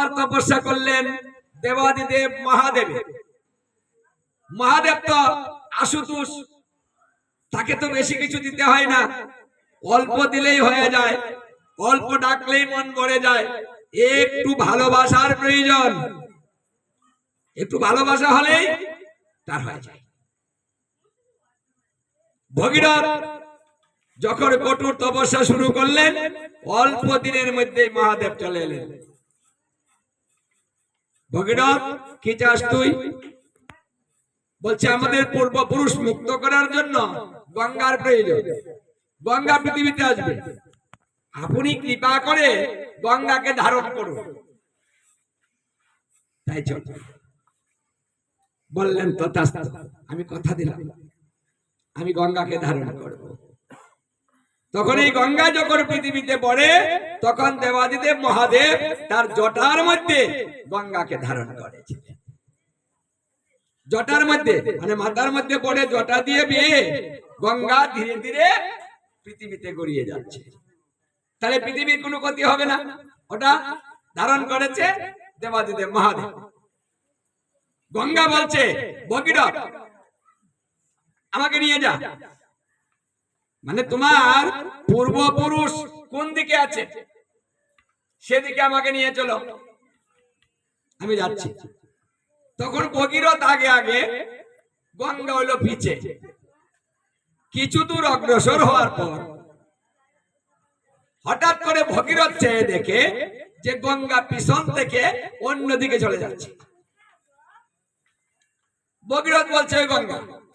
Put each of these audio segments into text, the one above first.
আর তপস্যা করলেন দেবাদিদেব মহাদেব। মহাদেব তো আশুতোষ, তাকে তো বেশি কিছু দিতে হয় না। অল্প দিলেই হয়ে যায়, অল্প ডাকলেই মন ভরে যায়। একটু ভালোবাসার প্রয়োজন, একটু ভালোবাসা হলেই তার হয়ে যায়। ভগীরথ যখন কঠোর তপস্যা শুরু করলেন, অল্প দিনের মধ্যেই মহাদেব চলে এলেন। ভগীরথ কি চাস তুই? বলছে, আমাদের পূর্বপুরুষ মুক্ত করার জন্য গঙ্গার প্রয়োজন। গঙ্গা পৃথিবীতে আসবে। আপনি কৃপা করে গঙ্গাকে ধারণ করুন। তাই চল। বললেন, তথাস্তু, আমি কথা দিলাম। আমি গঙ্গাকে ধারণ করব। তখন এই গঙ্গা যখন পৃথিবীতে পড়ে, তখন দেবাদিদেব মহাদেব তার জটার মধ্যে গঙ্গাকে ধারণ করেছিলেন। জটার মধ্যে মানে মাথার মধ্যে পড়ে জটা দিয়ে বিয়ে গঙ্গা ধীরে ধীরে পৃথিবীতে গড়িয়ে যাচ্ছে। তাহলে পৃথিবীর কোনো ক্ষতি হবে না। ওটা ধারণ করেছে দেবাদিদেব মহাদেব। গঙ্গা বলছে ভগীরথ আমাকে নিয়ে যা। মানে তোমার পূর্বপুরুষ কোন দিকে আছে? সেদিকে আমাকে নিয়ে চলো। আমি যাচ্ছি। তখন ভগীরথ আগে আগে গঙ্গা হইল পিছে। কিছু দূর অগ্রসর হওয়ার পর হঠাৎ করে ভগীরথ চেয়ে দেখে যে গঙ্গা পিছন থেকে অন্যদিকে চলে যাচ্ছে। ভগীরথ বলছে, "ওই গঙ্গা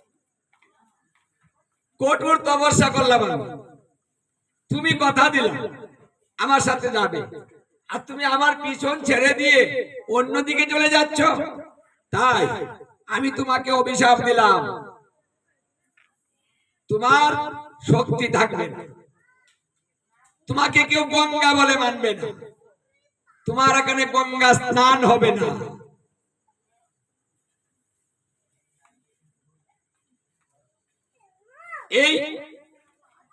কঠোর তপস্যা করলাম তুমি কথা দিলাম আমার সাথে যাবে। আর তুমি আমার পিছন ছেড়ে দিয়ে অন্যদিকে চলে যাচ্ছ। তাই আমি তোমাকে অভিশাপ দিলাম। তোমার শক্তি থাকবে না। তোমাকে কেউ গঙ্গা বলে মানবে না। তোমার এখানে গঙ্গা স্নান হবে না। এই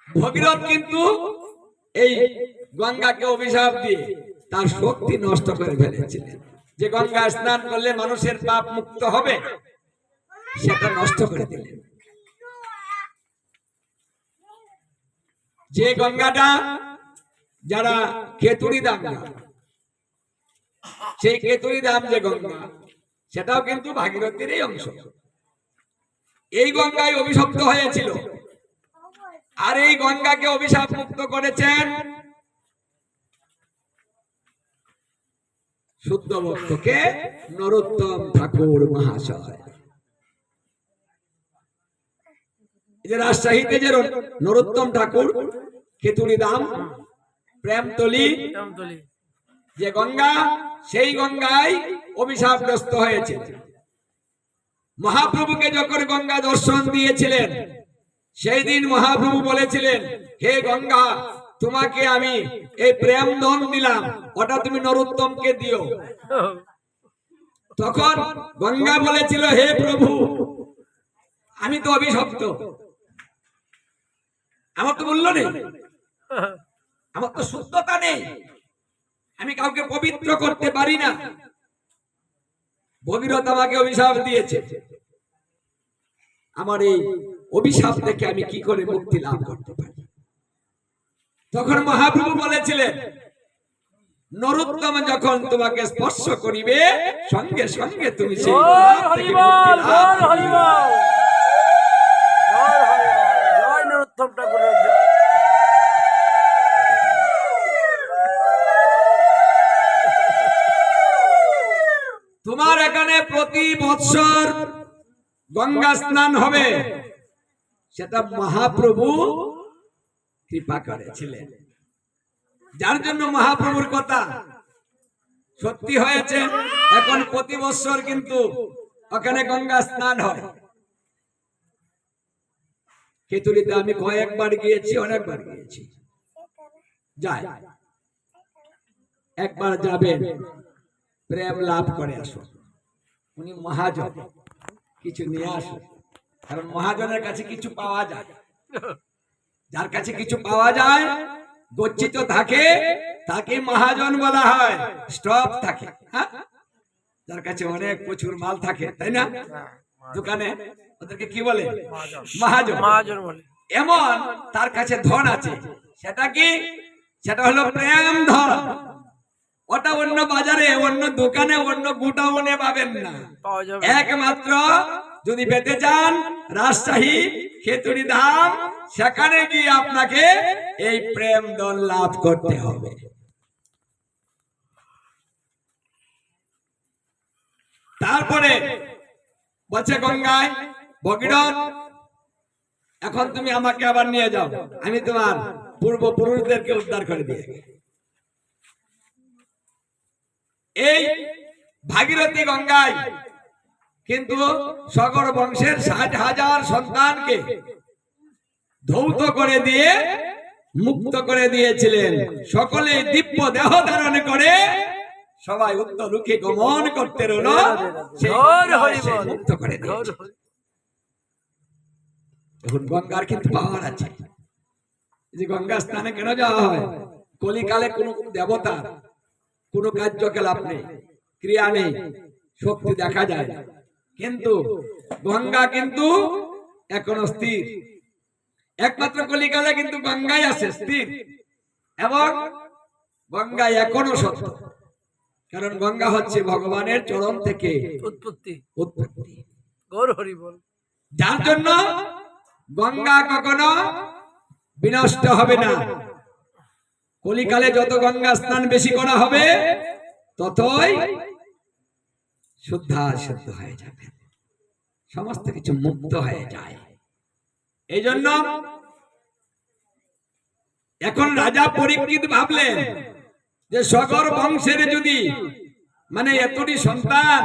ভগীরথ কিন্তু এই গঙ্গাকে অভিশাপ দিয়ে তার শক্তি নষ্ট করে ফেলেছিলেন। যে গঙ্গা স্নান করলে মানুষের পাপ মুক্ত হবে, সেটা নষ্ট করে দিলেন। যে গঙ্গাটা যারা কেতুরি দাম সেই কেতুরি দাম যে গঙ্গা, সেটাও কিন্তু ভাগীরথীরই অংশ। এই গঙ্গায় অভিশপ্ত হয়েছিল। আর এই গঙ্গাকে অভিশাপ মুক্ত করেছেন শুদ্ধ ভক্তকে নরোত্তম ঠাকুর মহাশয়। যে রাজশাহীতে যে নরোত্তম ঠাকুর খেতুরি দাম প্রেমতলি। যে গঙ্গা সেই গঙ্গায় অভিশাপগ্রস্ত হয়েছে। মহাপ্রভুকে যখন গঙ্গা দর্শন দিয়েছিলেন সেই দিন মহাপ্রভু বলেছিলেন, হে গঙ্গা, তোমাকে আমি এই প্রেম ধন দিলাম। ওটা তুমি নরোত্তমকে দিও। তখন গঙ্গা বলেছিল, হে প্রভু, আমি তো অভিশপ্ত। আমার তো মূল্য নেই। আমার তো শুদ্ধতা নেই। আমি কাউকে পবিত্র করতে পারি না। ভগীরথ আমাকে অভিশাপ দিয়েছে। আমার এই অভিশাপ থেকে আমি কি করে মুক্তি লাভ করতে পারি? তখন মহাপ্রভু বলেছিলেন নরোত্তম যখন তোমাকে স্পর্শ করিবে সঙ্গে সঙ্গে তুমি সেই। তোমার এখানে প্রতি বৎসর গঙ্গা স্নান হবে। সেটা মহাপ্রভু কৃপা করেছিলেন। যার জন্য মহাপ্রভুর কথা সত্যি হয়েছে, এখন প্রতি বৎসর কিন্তু ওখানে গঙ্গা স্নান হয়। কেতুলিতে আমি কয়েকবার গিয়েছি, অনেকবার গিয়েছি। যাই একবার যাবেন, প্রেম লাভ করে আসুন। উনি মহাজন, কিছু নিয়ে আসুন। কারণ মহাজনের কাছে কিছু পাওয়া যায়। যার কাছে কিছু পাওয়া যায় গচ্ছিত থাকে তাকে মহাজন বলা হয়। স্টক থাকে হ্যাঁ? যার কাছে অনেক প্রচুর মাল থাকে তাই না? দোকানে ওদেরকে কি বলে? মহাজন। মহাজন। বলে। এমন তার কাছে ধন আছে। সেটা কি? সেটা হলো প্রেম ধন। ওটা অন্য বাজারে অন্য দোকানে অন্য গোটাউনে পাবেন না। একমাত্র যদি পেতে চান, রাজশাহী খেতুরি ধাম, সেখানে গিয়ে আপনাকে এই প্রেম দল লাভ করতে হবে। তারপরে বলছে গঙ্গায় ভগীরথ এখন তুমি আমাকে আবার নিয়ে যাও। আমি তোমার পূর্বপুরুষদেরকে উদ্ধার করে দিয়ে এই ভাগীরথী গঙ্গায় কিন্তু সগর বংশের ষাট হাজার সন্তানকে ধৌত করে দিয়ে মুক্ত করে দিয়েছিলেন। সকলে দিব্য দেহ ধারণ করে সবাই উত্তরুখে গমন করতে রইল। মুক্ত করে এখন গঙ্গার কিন্তু পাওয়ার আছে। যে গঙ্গা স্নানে কেন যাওয়া হয়? কলিকালে কোন দেবতা কোন কার্যকলাপ নেই ক্রিয়া নেই শক্তি দেখা যায় না। কিন্তু গঙ্গা কিন্তু এখনও স্থির। একমাত্র কলিকালে কিন্তু গঙ্গাই আছে স্থির। এবং গঙ্গা এখনও সত্য। কারণ গঙ্গা হচ্ছে ভগবানের চরণ থেকে উৎপত্তি। উৎপত্তি। গৌর হরি বল। যার জন্য গঙ্গা কখনো বিনষ্ট হবে না। কলিকালে যত গঙ্গা স্নান বেশি করা হবে ততই শুদ্ধ শুদ্ধ হয়ে যাবে। সমস্ত কিছু মুক্ত হয়ে যায়। এই জন্য এখন রাজা পরীক্ষিত ভাবলেন যে সগর বংশের যদি মানে এতটি সন্তান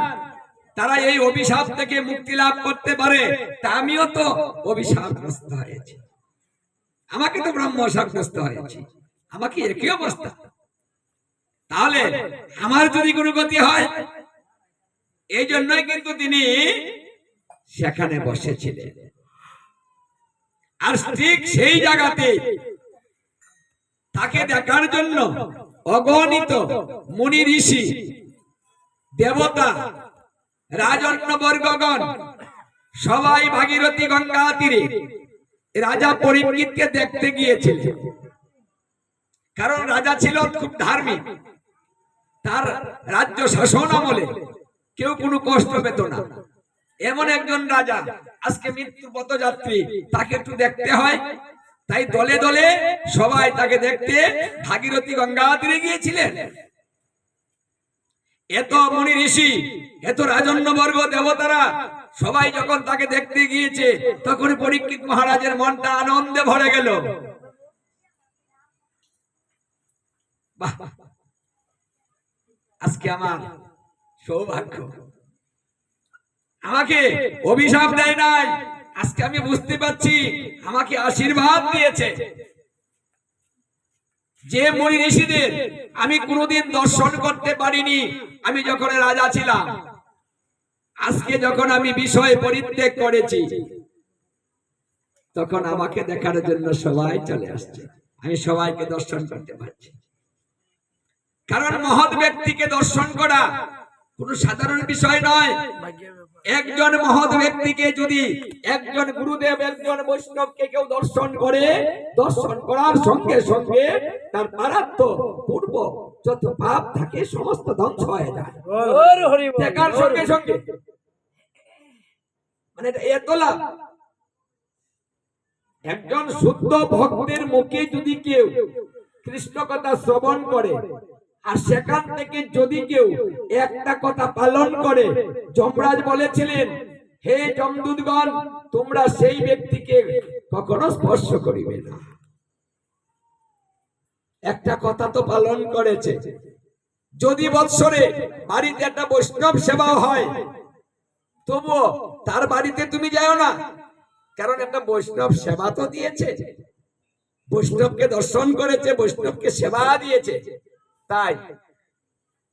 তারা এই অভিশাপ থেকে মুক্তি লাভ করতে পারে, তা আমিও তো অভিশাপগ্রস্ত হয়েছি। আমাকে তো ব্রহ্ম সাব্যস্ত হয়েছি। আমাকে একই অবস্থা। তাহলে আমার যদি কোনো গতি হয় এই জন্যই কিন্তু তিনি সেখানে বসেছিলেন। আর ঠিক সেই জায়গাতে তাকে দেখার জন্য অগণিত মুনি ঋষি, দেবতা রাজন্য বর্গগণ সবাই ভাগীরথী গঙ্গা তীরে রাজা পরীক্ষিতকে দেখতে গিয়েছিলেন। কারণ রাজা ছিল খুব ধার্মিক। তার রাজ্য শাসন আমলে কেউ কোনো কষ্ট পেত না। এমন একজন রাজা, আজকে মৃত্যু পথযাত্রী, তাকে একটু দেখতে হয়। তাই দলে দলে সবাই তাকে দেখতে ভাগীরথী গঙ্গা তীরে গিয়েছিলেন। এত মুনি ঋষি, এত রাজন্য বর্গ দেবতারা সবাই যখন তাকে দেখতে গিয়েছে, তখন পরীক্ষিত মহারাজের মনটা আনন্দে ভরে গেল। আজকে আমার সৌভাগ্য। আমাকে অভিশাপ দেয় নাই। আজকে আমি বুঝতে পারছি আমাকে আশীর্বাদ দিয়েছে। যে মনি ঋষিদের আমি কোনোদিন দর্শন করতে পারিনি, আমি যখন রাজা ছিলাম, আজকে যখন আমি বিষয় পরিত্যাগ করেছি, তখন আমাকে দেখার জন্য সবাই চলে আসছে। আমি সবাইকে দর্শন করতে পারছি। কারণ মহৎ ব্যক্তিকে দর্শন করা কোনো সাধারণ বিষয় নয়। একজন মহৎ ব্যক্তিকে যদি একজন গুরুদেব একজন বৈষ্ণবকে কেউ দর্শন করে দর্শন করার সঙ্গে সঙ্গে তার পারাত্ম পূর্ব যত পাপ থাকে সমস্ত ধ্বংস হয়ে যায়। দেখার সঙ্গে সঙ্গে। মানে এত লাভ। একজন শুদ্ধ ভক্তের মুখে যদি কেউ কৃষ্ণ কথা শ্রবণ করে আর সেখান থেকে যদি কেউ একটা কথা পালন করে, যমরাজ বলেছিলেন, হে যমদূতগণ, তোমরা সেই ব্যক্তিকে কখনো স্পর্শ করিবে না। একটা কথা তো পালন করেছে। যদি বৎসরে বাড়িতে একটা বৈষ্ণব সেবা হয়, তবুও তার বাড়িতে তুমি যাও না। কারণ একটা বৈষ্ণব সেবা তো দিয়েছে। বৈষ্ণবকে দর্শন করেছে, বৈষ্ণবকে সেবা দিয়েছে। তাই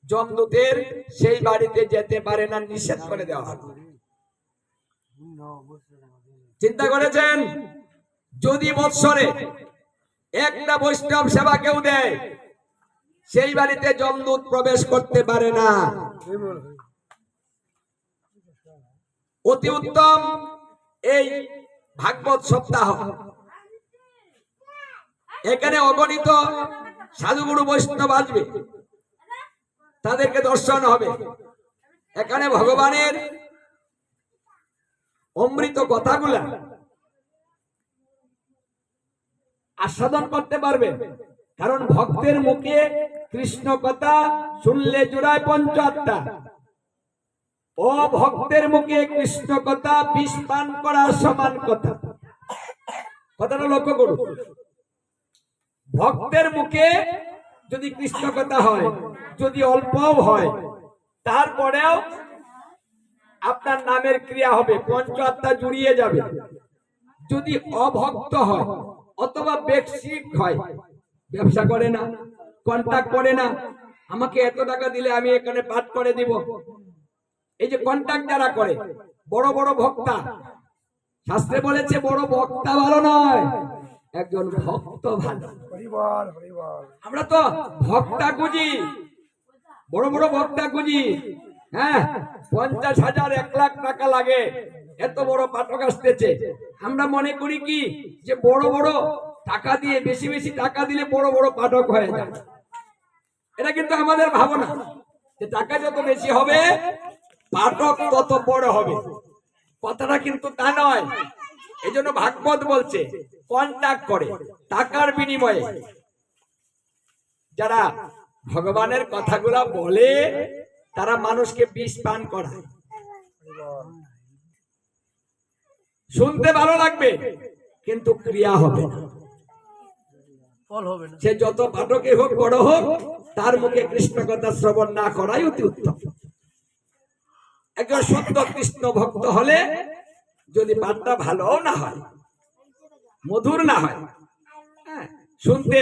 জমদূতের সেই বাড়িতে যেতে পারে না, নিষেধ করে দেওয়া হলো চিন্তা করেছেন? যদি বৎসরে একটা বৈষ্ণব সেবা কেউ দেয়, সেই বাড়িতে জমদূত প্রবেশ করতে পারে না। অতি উত্তম এই ভাগবত সপ্তাহ। এখানে অগণিত সাধুগুরু বৈষ্ণব আসবে, তাদেরকে দর্শন হবে। এখানে ভগবানের অমৃত কথাগুলা আস্বাদন করতে পারবে, কারণ ভক্তের মুখে কৃষ্ণ কথা শুনলে জোড়ায় পঞ্চ আত্মা ও ভক্তের মুখে কৃষ্ণ কথা বিষ পান করার সমান কথা। কথাটা লক্ষ্য করুন। ভক্তের মুখে যদি কৃষ্ণ কথা হয়, যদি অল্পও হয়, তারপরেও আপনার নামের ক্রিয়া হবে পঞ্চ আত্মা জুড়িয়ে যাবে। যদি অভক্ত হয়, অথবা বেক্সিক হয়, ব্যবসা করে না কন্ট্যাক্ট করে না, আমাকে এত টাকা দিলে আমি এখানে পাঠ করে দিব। এই যে কন্ট্যাক্ট যারা করে, বড় বড় ভক্তা, শাস্ত্রে বলেছে, বড় বক্তা ভালো নয়। একজন ভক্ত ভালো। আমরা তো ভক্তা খুঁজি। বড় বড় ভক্তা খুঁজি। হ্যাঁ পঞ্চাশ হাজার এক লাখ টাকা লাগে। এত বড় পাঠক আসতেছে। আমরা মনে করি কি যে বড় বড় টাকা দিয়ে বেশি বেশি টাকা দিলে বড় বড় পাঠক হয়ে যায়। এটা কিন্তু আমাদের ভাবনা। যে টাকা যত বেশি হবে পাঠক তত বড় হবে। কথাটা কিন্তু তা নয়। এই জন্য ভাগবত বলছে কন্ট্যাক্ট করে টাকার বিনিময়ে। যারা ভগবানের কথাগুলা বলে তারা মানুষকে বিষ পান করায়। শুনতে ভালো লাগবে কিন্তু ক্রিয়া হবে না। সে যত পাঠকে হোক বড় হোক তার মুখে কৃষ্ণ কথা শ্রবণ না করাই অতি উত্তম। একজন সত্য কৃষ্ণ ভক্ত হলে যদি পাঠটা ভালো না হয় মধুর না হয় হ্যাঁ, শুনতে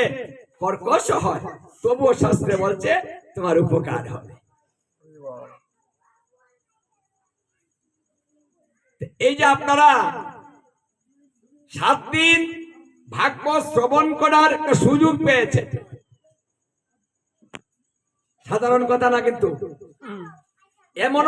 কর্কশ হয় তবুও শাস্ত্রে বলছে তোমার উপকার হবে। এই যে আপনারা সাত দিন ভাগ্য শ্রবণ করার একটা সুযোগ পেয়েছে সাধারণ কথা না কিন্তু। এমন